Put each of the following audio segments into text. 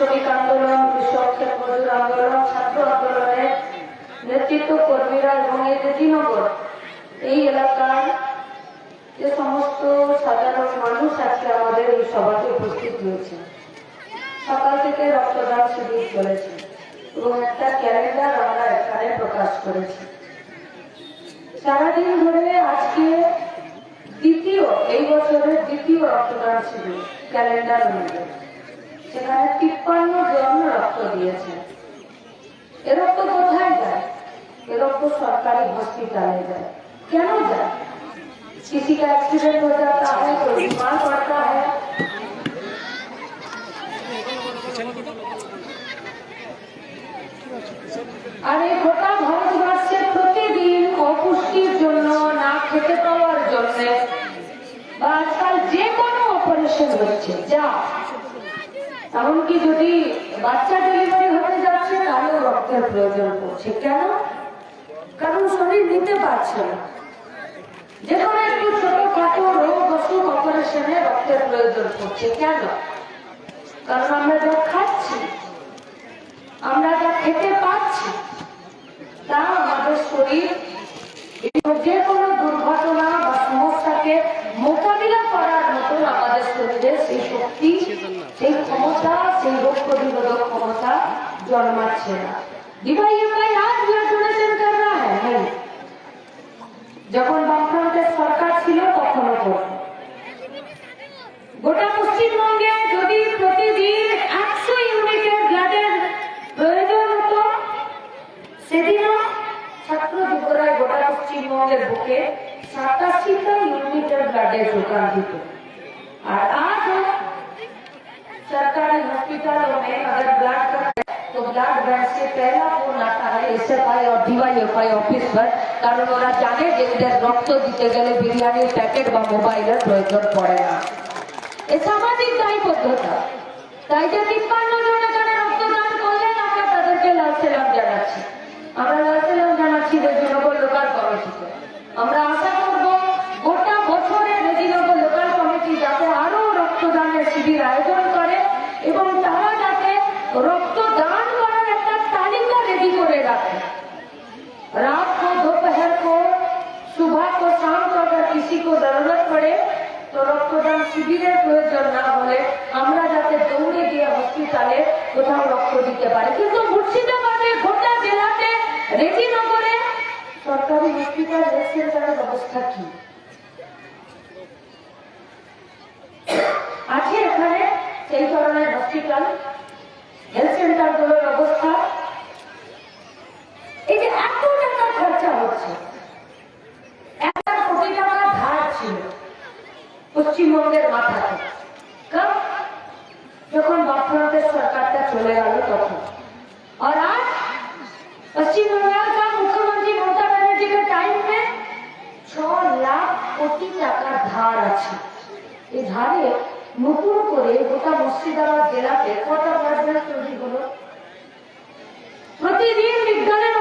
শ্রমিক আন্দোলন বিশ্বক্ষেপ মজুর আন্দোলন, ছাত্র আন্দোলনের নেতৃত্ব কর্মীরা এবং এই রেজিনগর এই এলাকার যে সমস্ত সাধারণ মানুষ আজকে আমাদের এই সভাতে উপস্থিত হয়েছে সকাল থেকে রক্তদান শিবির চলেছে এবং একটা ক্যালেন্ডার আমরা এখানে প্রকাশ করেছি। সারাদিন ধরে আজকে দ্বিতীয়, এই বছরের দ্বিতীয় রক্তদান শিবির, ক্যালেন্ডার অনুযায়ী সেখানে তিপ্পান্ন জন রক্ত দিয়েছে এ রক্ত কোথায় যায় এ রক্ত সরকারি हॉस्पिटले যায় কেন যায় किसी का एक्सीडेंट हो जाता है कोई बीमार पड़ता है আর এই গোটা ভারতবর্ষে প্রতিদিন অপুষ্টির জন্য না খেতে পাওয়ার জন্য বা আজকাল যে কোনো অপারেশন হচ্ছে যা এমনকি যদি বাচ্চা ডেলিভারি হতে যাচ্ছে তাহলেও রক্তের প্রয়োজন পড়ছে। কেন? কারণ শরীর নিতে পারছে না। যে কোনো একটু ছোটখাটো রোগ অসুখ অপারেশনে রক্তের প্রয়োজন পড়ছে। কেন? কারণ আমরা যা খাচ্ছি, আমরা যা খেতে পাচ্ছি, তা আমাদের শরীর যে কোনো দুর্ঘটনা বা সমস্যাকে মোকাবিলা করার মতন আমাদের শরীরে সেই শক্তি সেই ক্ষমতা, সেই রোগ প্রতিরোধক ক্ষমতা জন্মাচ্ছে না। দিভাইয়ে আজ হ্যাঁ, হ্যাঁ যখন বামফ্রন্টের সরকার ছিল গোটা পশ্চিমবঙ্গে যদি প্রতিদিন একশো ইউনিটের ব্লাডের প্রয়োজন হতো, সেদিনও ছাত্র যুবরায় গোটা পশ্চিমবঙ্গের বুকে সাতাশিটা ইউনিটের ব্লাডের যোগান দিত। सरकारी हॉस्पिटलों में अगर ब्लड का तो ब्लड बैंक से पहला फोन आता है এসএফআই और ডিওয়াইএফআই অফিস पर কারণ ওরা জানে যে এদের রক্ত দিতে গেলে বিরিয়ানির প্যাকেট বা মোবাইলের প্রয়োজন পড়ে না এ সামাজিক দায়বদ্ধতা তাই যে তিপ্পান্ন জন এখানে রক্তদান করলেন আমরা তাদেরকে লাল সেলাম জানাচ্ছি আমরা লাল সেলাম জানাচ্ছি রেজিনগর লোকাল কমিটিকে আমরা আশা জরুরত পড়ে তো রক্তদান শিবিরের প্রয়োজন না হলে আমরা যাতে দৌড়ে গিয়ে হসপিটালে কোথাও রক্ত দিতে পারি। কিন্তু মুর্শিদাবাদে গোটা জেলাতে রেজিনগরে সরকারি হসপিটাল রেসেন্টারের অবস্থা কি? আছে এখানে, সেই ধরনের হসপিটাল। ধার আছে। এই ধারে নতুন করে গোটা মুর্শিদাবাদ জেলাতে কটা ব্যাংক তৈরি হলো? প্রতিদিন বিজ্ঞানের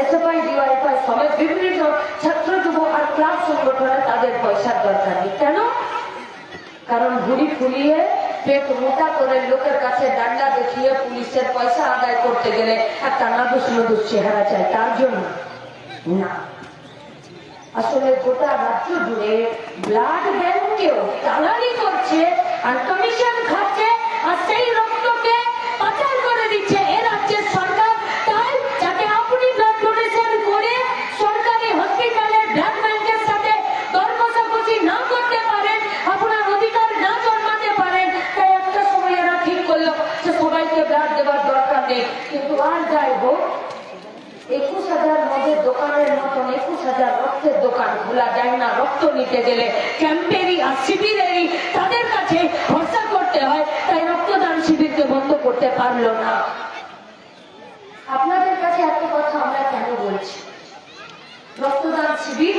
এসএফআই ডিওয়াইএফআই সমেত বিভিন্ন ছাত্র যুব আর ক্লাব সংগঠনে তাদের পয়সার দরকার নেই। কেন? কারণ ভুড়ি ফুলিয়ে পেট মোটা করে লোকের কাছে ডান্ডা দেখিয়ে পুলিশের পয়সা আদায় করতে গেলে একটা নাদুস নদুস চেহারা চাই, তার জন্য না। আসলে গোটা রাজ্য জুড়ে ব্লাড ব্যাংকেও দালালি করছে, আর কমিশন খাচ্ছে, আর সেই রক্তকে পাচার করে দিচ্ছে এ রাজ্যের সরকার তাই যাতে আপনি ব্লাড ডোনেশন করে সরকারি হসপিটালে ব্লাড ব্যাংকের সাথে দর কষাকষি না করতে পারেন আপনার অধিকার না জন্মাতে পারেন তাই একটা সময় এরা ঠিক করল যে সবাইকে ব্লাড দেওয়ার নেই কিন্তু আর একুশ হাজার মদের দোকানের মতন একুশ হাজার রক্তের দোকান। খোলা যায় না, রক্ত নিতে গেলে ক্যাম্পেরই আর শিবিরেরই তাদের কাছে ভরসা করতে হয়, তাই রক্তদান শিবিরকে বন্ধ করতে পারল না। আপনাদের কাছে এত কথা আমরা কেন বলছি? রক্তদান শিবির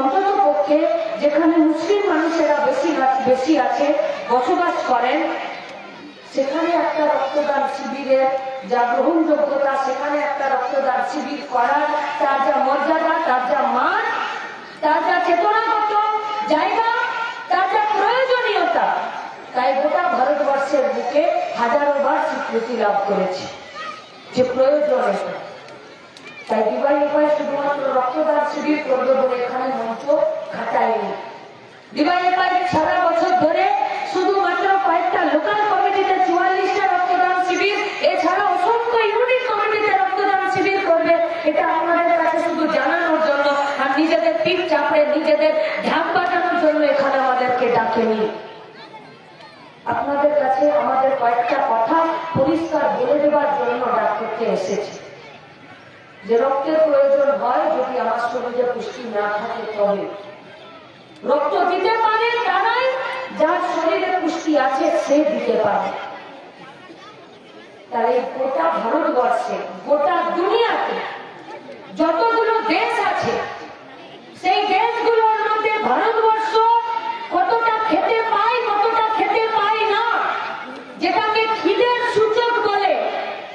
অন্তত পক্ষে যেখানে মুসলিম মানুষেরা বেশি বেশি আছে, বসবাস করেন সেখানে একটা রক্তদান শিবিরের যা গ্রহণযোগ্যতা, সেখানে একটা রক্তদান শিবির করার তার যা মর্যাদা, তার যা মান, তার যা চেতনাগত জায়গা, তার যা প্রয়োজনীয়তা, তাই গোটা ভারতবর্ষের বুকে হাজারো বার স্বীকৃতি লাভ করেছে যে প্রয়োজন। এটা তাই ডিওয়াইএফআই শুধুমাত্র রক্তদান শিবির করবে বলে এখানে মঞ্চ খাটায়নি। ডিওয়াইএফআই সারা বছর ধরে শুধুমাত্র কয়েকটা লোকাল কমিটিতে চুয়াল্লিশটা রক্তদান শিবির এছাড়া অসংখ্য ইউনিট কমিটিতে রক্তদান শিবির করবে এটা আপনাদের কাছে শুধু জানানোর জন্য আর চাপড়ে নিজেদের ঢাক বাজানোর জন্য এখানে আমাদেরকে ডাকেনি। আপনাদের কাছে আমাদের কয়েকটা কথা পরিষ্কার বলে দেওয়ার জন্য ডাক করতে এসেছে। যে রক্তের প্রয়োজন হয় যদি আমার শরীরে পুষ্টি না থাকে তবে। রক্ত দিতে পারে তারাই যার শরীরে পুষ্টি আছে সে দিতে পারে। তাহলে গোটা ভারতবর্ষে, গোটা দুনিয়াতে যতগুলো দেশ আছে সেই দেশগুলোর মধ্যে ভারতবর্ষ কতটা খেতে পায় কতটা খেতে পায় না যেটাকে খিদের সূচক বলে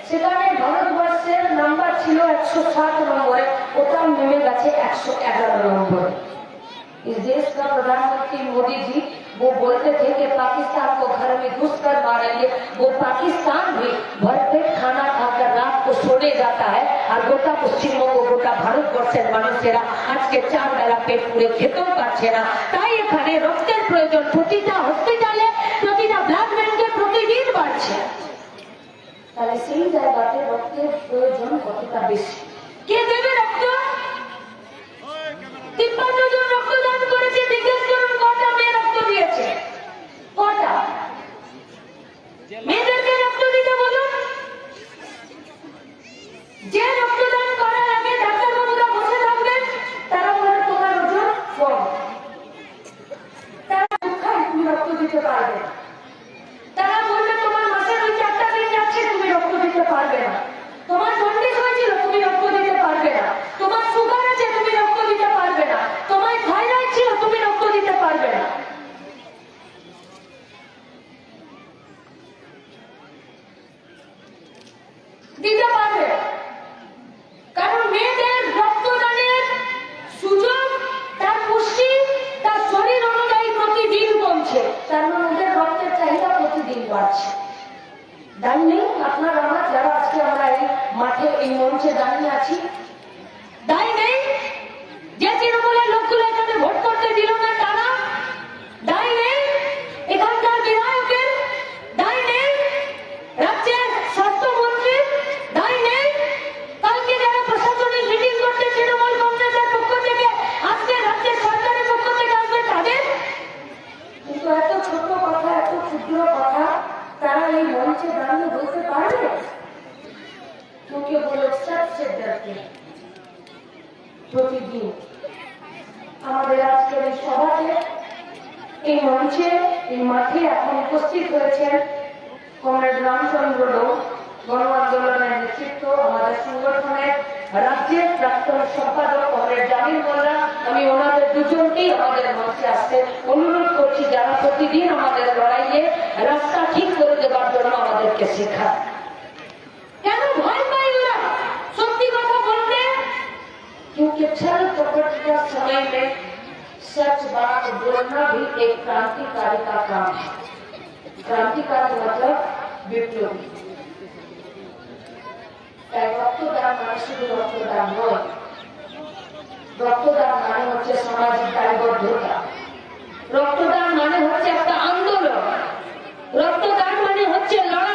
সেখানে ভারতবর্ষের নাম্বার ছিল একশো সাত নম্বরে ওটাও নেমে গেছে একশো এগারো নম্বরে इस देश का प्रधानमंत्री मोदी जी वो बोलते थे कि पाकिस्तान को घर में घुस कर मारेंगे वो पाकिस्तान भी भरपेट खाना खाकर रात को सोने जाता है আর গোটা পশ্চিমবঙ্গ গোটা ভারতবর্ষের মানুষেরা আজকে চার বেলা পেট পুড়ে খেতেও পারছে না তাই এখানে রক্তের প্রয়োজন প্রতিটা হসপিটালে প্রতিটা ব্লাড ব্যাংকে প্রতিদিন বাড়ছে তাহলে সেই জায়গাতে রক্তের প্রয়োজন কতটা বেশি কে দেবে রক্ত তিপ্পান্ন জন মেয়েদেরকে রক্ত দিতে বলুন। যে রক্তদান করার আগে ডাক্তারবাবুরা বসে থাকবেন, তারা বলে তোমার ওজন কম। তারা রক্ত দিতে পারবে। ক্রান্তিকারক অর্থাৎ বিপ্লবী। তাই রক্তদান মানে শুধু রক্তদান নয়। রক্তদান মানে হচ্ছে সামাজিক দায়বদ্ধতা। রক্তদান মানে হচ্ছে একটা আন্দোলন। রক্তদান মানে হচ্ছে লড়াই।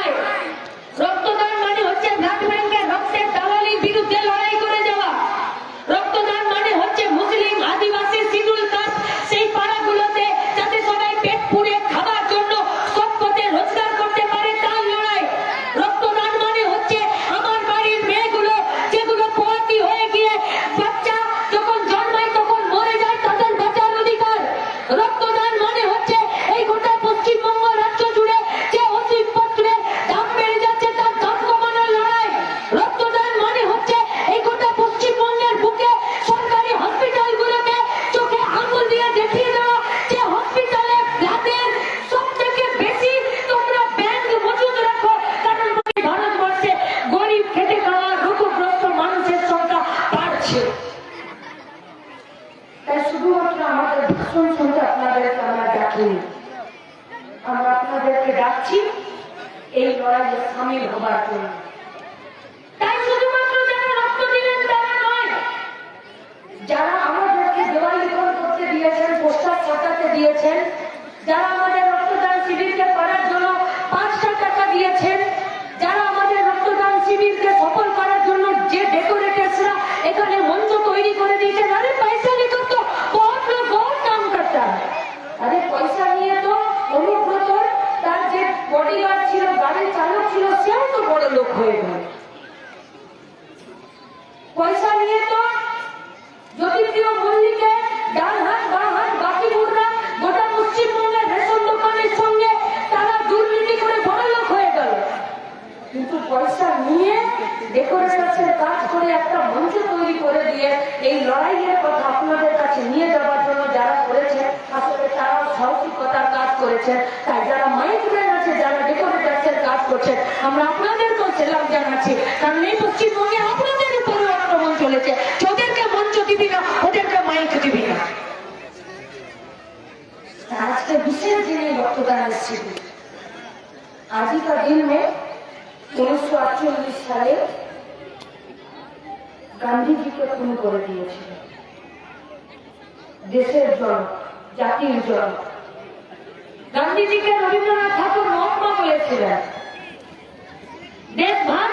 ছিল সেও তো বড় লোক হয়ে গেল। পয়সা নিয়ে তো যদি জ্যোতিপ্রিয় মল্লিকের ডান পয়সা নিয়ে ডেকোরেশনের কাজ করে একটা মঞ্চ তৈরি করে দিয়ে এই লড়াইয়ের কথা আপনাদের কাছে নিয়ে যাওয়ার জন্য যারা করেছে, আসলে তারাও সাহসিকতার কাজ করেছেন তাই যারা মাইক আছে, যারা ডেকোরেটার্সের কাজ করছে, আমরা আপনাদেরকেও সেলাম জানাচ্ছি। কারণ এই পশ্চিমবঙ্গে আপনাদের উপরে আক্রমণ চলেছে। ওদেরকে মঞ্চ দিবি না, ওদেরকে মাইক দিবি না। আজকে বিশেষ দিনে রক্তদান এসেছিল। आज का উনিশশো আটচল্লিশ সালে গান্ধীজিকে খুন করে দিয়েছিল দেশের জনক, জাতির জনক। গান্ধীজিকে রবীন্দ্রনাথ ঠাকুর মহাত্মা বলেছিলেন, দেশ ভাগ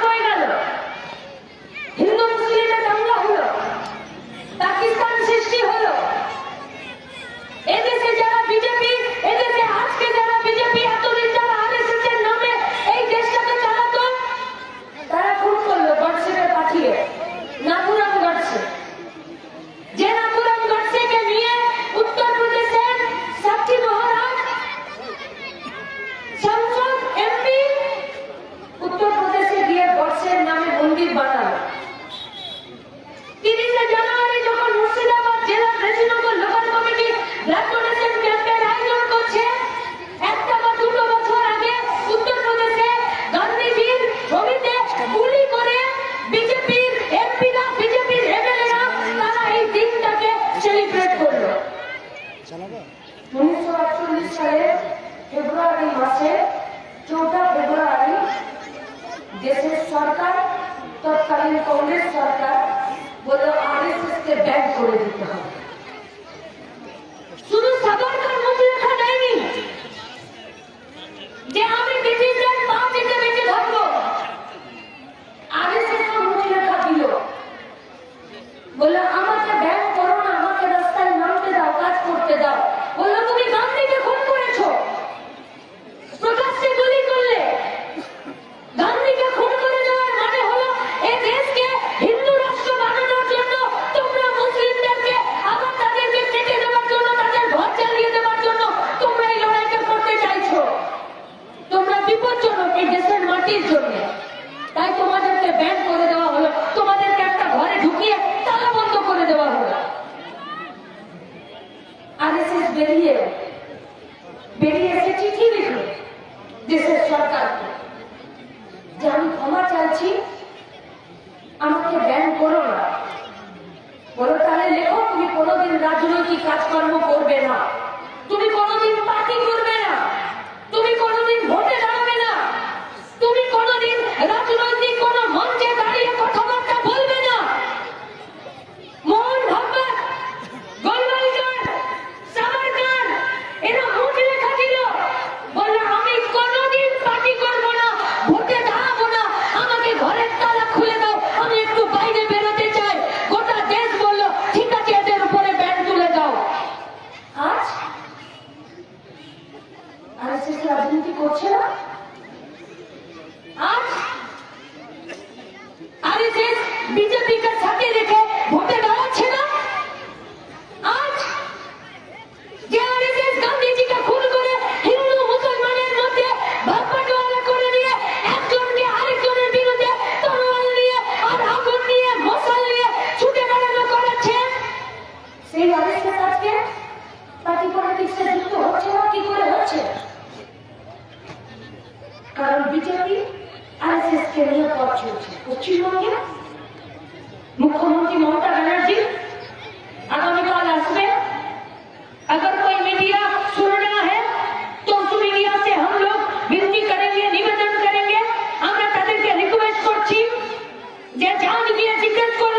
যে যান গিয়ে জিজ্ঞেস করুন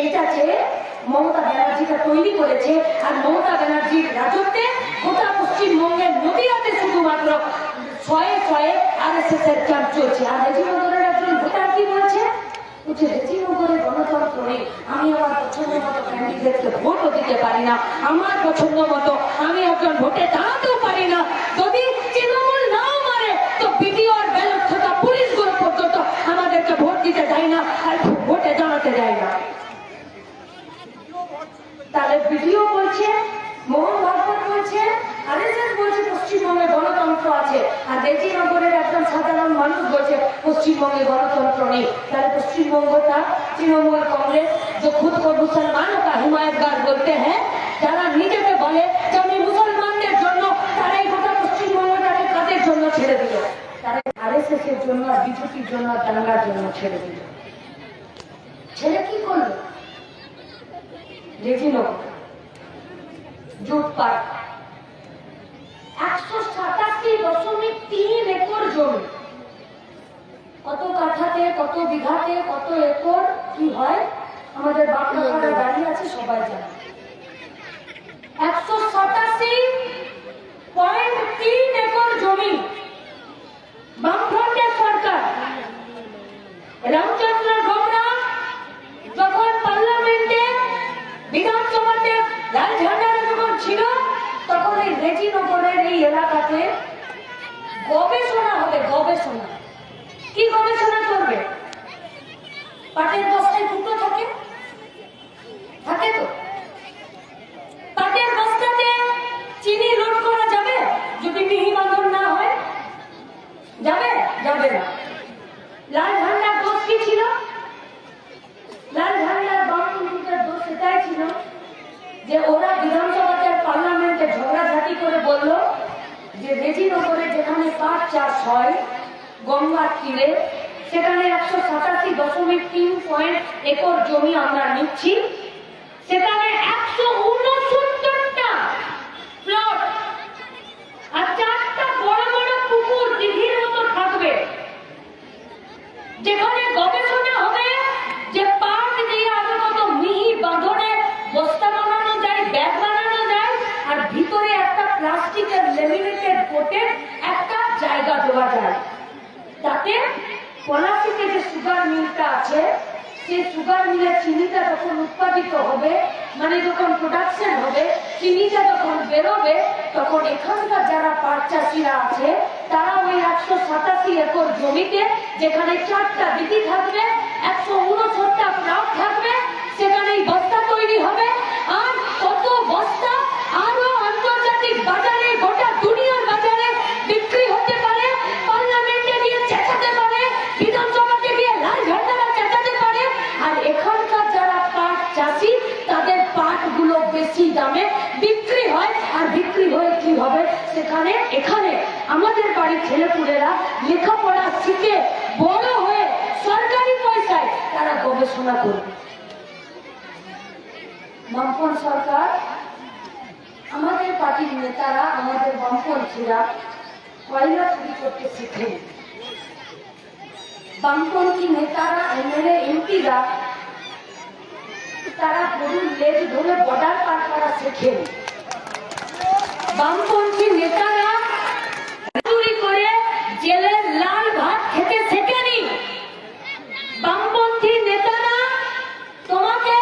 এইটা যে মমতা ব্যানার্জিটা তৈরি করেছে আর মমতা ব্যানার্জির রাজত্বে গোটা পশ্চিমবঙ্গের নদীয়াতে শুধুমাত্র ছয়ে ছয়ে আর এস এস এর ক্যাম্প চলছে। আর রেজিনগরের একজন ভোটার কি বলছে? আমি আমার মতো ভোটও দিতে পারি না। আমার পছন্দ মতো আমি ভোটে পারি না। যদি নাও মারে, তো আমাদেরকে ভোট দিতে দেয় না। আর ভোটে দাঁড়াতে দেয় না তাদের বিডিও বলছে মোহন ভাগবত বলছে আরএসএস বলছে পশ্চিমবঙ্গে গণতন্ত্র আছে। আর দেশি নগরের একজন সাধারণ মানুষ বলছে, পশ্চিমবঙ্গে গণতন্ত্র নেই। তাহলে পশ্চিমবঙ্গটা তৃণমূল কংগ্রেস, যে খুদ কর মুসলমান কা হিমায়তগার বলতে হ্যাঁ যারা নিজেকে বলে যে আমি মুসলমানদের জন্য, তারাই গোটা পশ্চিমবঙ্গটাকে কাদের জন্য ছেড়ে দিল। তারা আরএসএস এর জন্য বিজেপির জন্য দাঙ্গার জন্য ছেড়ে দিল। ছেড়ে কি করল? রেজিনগর জুট পার্ক একশো সাতাশি দশমিক তিন একর জমি। কত কাঠাতে, কত বিঘাতে, কত একর, কি হয়? আমাদের বাপরা দাঁড়িয়ে আছে, সবাই জানে। একশো সাতাশি পয়েন্ট তিন একর জমি। বামফ্রন্টের সরকার, রামচন্দ্র গোবরা যখন বিধানসভাতে লাল ঝান্ডা যখন ছিল, তখন এই রেজিনগরের এই এলাকাতে গবেষণা হবে, গবেষণা। কি গবেষণা করবে? পাটের বস্তায় দুটো থাকে? থাকে তো পাটের বস্তাতে চিনি লোড করা যাবে যদি মিহি বাঁধন না হয় যাবে যাবে না লাল ঝান্ডার দোষ কি ছিল লাল ঝান্ডার বামপন্থীদের দোষ এটাই ছিল যে ওরা বিধানসভাতে আর পার্লামেন্টে ঝগড়াঝাটি করে বলল যে রেজিনগরে যেখানে পাট চাষ হয় গঙ্গার তীরে সেখানে একশো সাতাশি দশমিক তিন পয়েন্ট একর জমি আমরা নিচ্ছি সেখানে একশো উনসত্তরটা প্লট আর চারটা বড় বড় পুকুর দিঘির মতো থাকবে যেখানে গবেষণা হবে যে পাট দিয়ে আরও কত মিহি বাঁধনে বস্তা বানানো যায় ব্যাগ বানানো যায় আর ভিতরে একটা প্লাস্টিকের লেমিনেটেড কোটের একটা জায়গা দেওয়া যায় তাতে পলাশিতে যে সুগার মিলটা আছে, সেই সুগার মিলের চিনিটা যখন উৎপাদিত হবে মানে যখন প্রোডাকশন হবে, চিনিটা যখন বেরোবে, তখন এখানকার যারা পাট চাষিরা আছে, তারা ওই একশো সাতাশি একর জমিতে যেখানে চারটা দিদি থাকবে, একশো উনসত্তর প্লট থাকবে সেখানে এই বস্তা তৈরি হবে আর কত বস্তা আরও আন্তর্জাতিক বাজারে গোটা দুনিয়ার বাজারে বিক্রি হতে পারে পার্লামেন্টে গিয়ে চেঁচাতে পারে বিধানসভাতে গিয়ে লাল ঝান্ডারা চেঁচাতে পারে আর এখানকার যারা পাট চাষি তাদের পাটগুলো বেশি দামে বিক্রি হয় আর বিক্রি হয়ে কি হবে সেখানে, এখানে আমাদের বাড়ির ছেলেপুলেরা লেখাপড়া শিখে বড় হয়ে সরকারি পয়সায় তারা গবেষণা করবে বামপন সরকার, আমাদের পার্টির নেতারা, আমাদের বামপন্থীরা কয়লা চুরি করতে শেখেন বামপন্থী নেতারা, এমএলএ, এমপিরা, তারা গরুর লেজ ধরে বর্ডার পার করা শেখেন বামপন্থী নেতারা করে জেলের লাল ভাত খেতে শেখেনি বামপন্থী নেতারা তোমাকে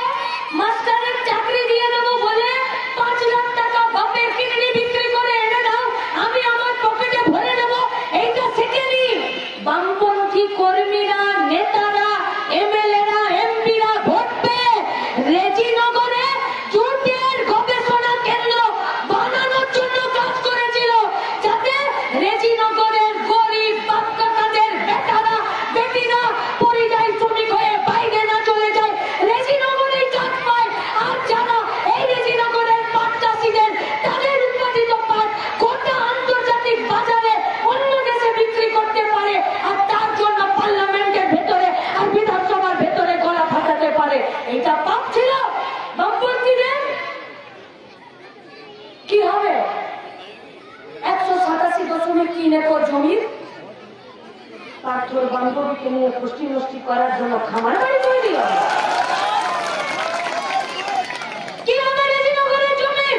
মাস্টারের চাকরি দিয়ে দেবো বলে পাঁচ লাখ টাকা বাপের কিডনি বিক্রি করে এনে দাও আমি আমার পকেটে ভরে নেব এইটা শেখেনি বামপন্থী কর্মীরা নেতারা এমএলএরা এমপিরা ভোট পেয়ে রেজিনগরে জোটের গবেষণা কেন্দ্র বানানোর জন্য কাজ করেছিল বান্ধবীকে নিয়ে পুষ্টি নষ্টি করার জন্য খামার বাড়ি তৈরি হবে কি হবে রেজিনগরের জমি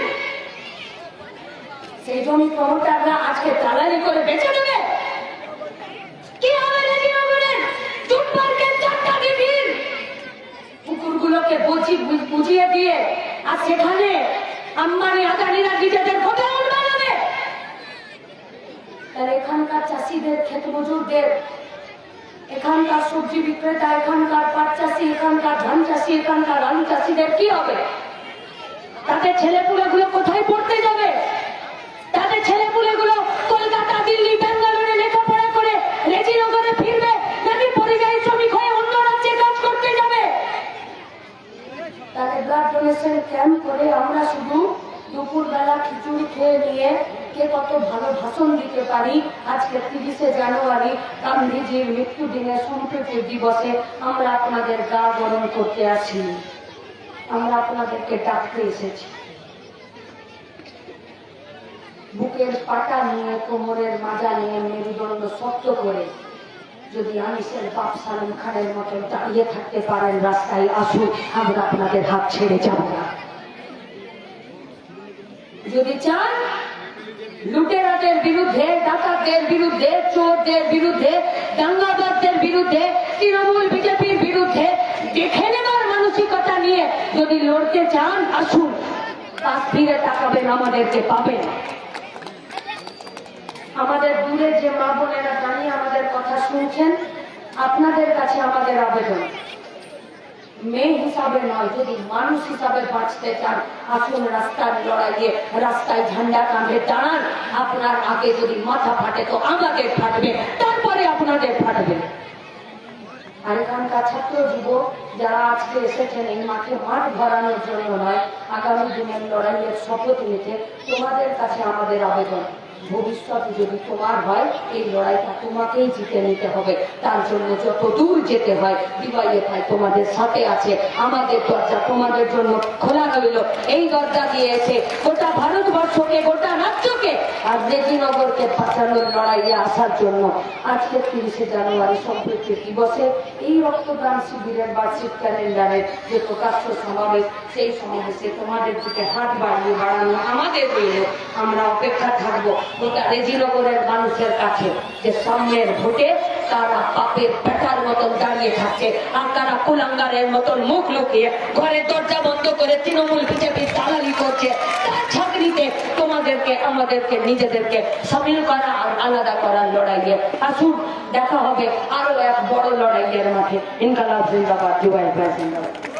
সেই জমি প্রমোটাররা আজকে দালালি করে বেচে দেবে কি হবে রেজিনগরের জুট পার্কের চারটা বিবির পুকুরগুলোকে বুঝি বুঝিয়ে দিয়ে আর সেখানে আম্বানি আদানিরা নিজেদের গোডাউন বানাবে তাহলে এখানকার চাষিদের ক্ষেত মজুরদের। এখানকার সবজি বিক্রেতা, এখানকার পাট চাষি, এখানকার ধান চাষি, এখানকার আলু চাষিদের কি হবে? তাদের ছেলেপুলেগুলো কোথায় পড়তে যাবে? তাদের ছেলেপুলেগুলো কলকাতা, দিল্লি, ব্যাঙ্গালোরে লেখাপড়া করে রেজিনগরে ফিরবে নাকি পরিযায়ী শ্রমিক হয়ে অন্য রাজ্যে কাজ করতে যাবে? তাদের ব্লাড ডোনেশন ক্যাম্প করে আমরা শুধু দুপুরবেলা খিচুড়ি খেয়ে নিয়ে কে কত ভালো ভাষণ দিতে পারি? আজকে তিরিশে জানুয়ারি, গান্ধীজির মৃত্যু দিনে সম্প্রীতি দিবসে আমরা আপনাদের গা গরম করতে আসি। আমরা আপনাদেরকে ডাকতে এসেছি। বুকের পাটা নিয়ে, কোমরের মাজা নিয়ে মেরুদণ্ড শক্ত করে যদি আনিসের বাপ সালম খানের মতো দাঁড়িয়ে থাকতে পারেন রাস্তায়, আসুন, আমরা আপনাদের হাত ছেড়ে যাব না। যদি চান লুটেরাদের বিরুদ্ধে, ডাকাতদের বিরুদ্ধে, চোরদের বিরুদ্ধে দাঙ্গাবাদদের বিরুদ্ধে, তৃণমূল বিজেপির বিরুদ্ধে, দেখে নেবার মানসিকতা নিয়ে যদি লড়তে চান, আসুন। পাশ ফিরে তাকাবেন, আমাদেরকে পাবেন। আমাদের দূরে যে মা বোনেরা জানিয়ে আমাদের কথা শুনছেন, আপনাদের কাছে আমাদের আবেদন। মেয়ে হিসাবে নয়, যদি মানুষ হিসাবে বাঁচতে চান, আসুন রাস্তার লড়াইয়ে, রাস্তায় ঝান্ডা কাঁধে দাঁড়ান। আপনার আগে যদি মাথা ফাটে, তো আমাদের ফাটবে, তারপরে আপনাদের ফাটবে। আর এখানকার ছাত্র যুবক যারা আজকে এসেছেন, এই মাঠে মাঠ ভরানোর জন্য নয়, আগামী দিনের লড়াইয়ের শপথ নিতে তোমাদের কাছে আমাদের আবেদন। ভবিষ্যৎ যদি তোমার হয়, এই লড়াইটা তোমাকেই জিতে নিতে হবে। তার জন্য যত দূর যেতে হয় ডিওয়াইএফআই তোমাদের সাথে আছে, আমাদের দরজা তোমাদের জন্য খোলা রইল। এই দরজা দিয়েছে গোটা ভারতবর্ষকে, গোটা রাজ্যকে, আর রেজিনগরকে বাঁচানোর লড়াইয়ে আসার জন্য। আজকে তিরিশে জানুয়ারি সম্প্রীতি দিবসে এই রক্তদান শিবিরের বার্ষিক ক্যালেন্ডারের যে প্রকাশ্য সমাবেশ, সেই সমাবেশে তোমাদের দিকে হাত বাড়িয়ে বাড়ানো আমাদের রইল আমরা অপেক্ষা থাকব। গোটা রেজিনগরের মানুষের কাছে যে সামনের ভোটে তারা পাপের পেটার মতন দাঁড়িয়ে থাকছে আর তারা কুলাঙ্গারের মতন মুখ লুকিয়ে ঘরের দরজা বন্ধ করে তৃণমূল বিজেপির দালালি করছে। তোমাদেরকে, আমাদেরকে, নিজেদেরকে সামিল করা আর আলাদা করার লড়াইয়ে আসুন। দেখা হবে আরও এক বড় লড়াইয়ের মাঠে। ইনকালাব জিন্দাবাদ জুবাই জিন্দাবাদ।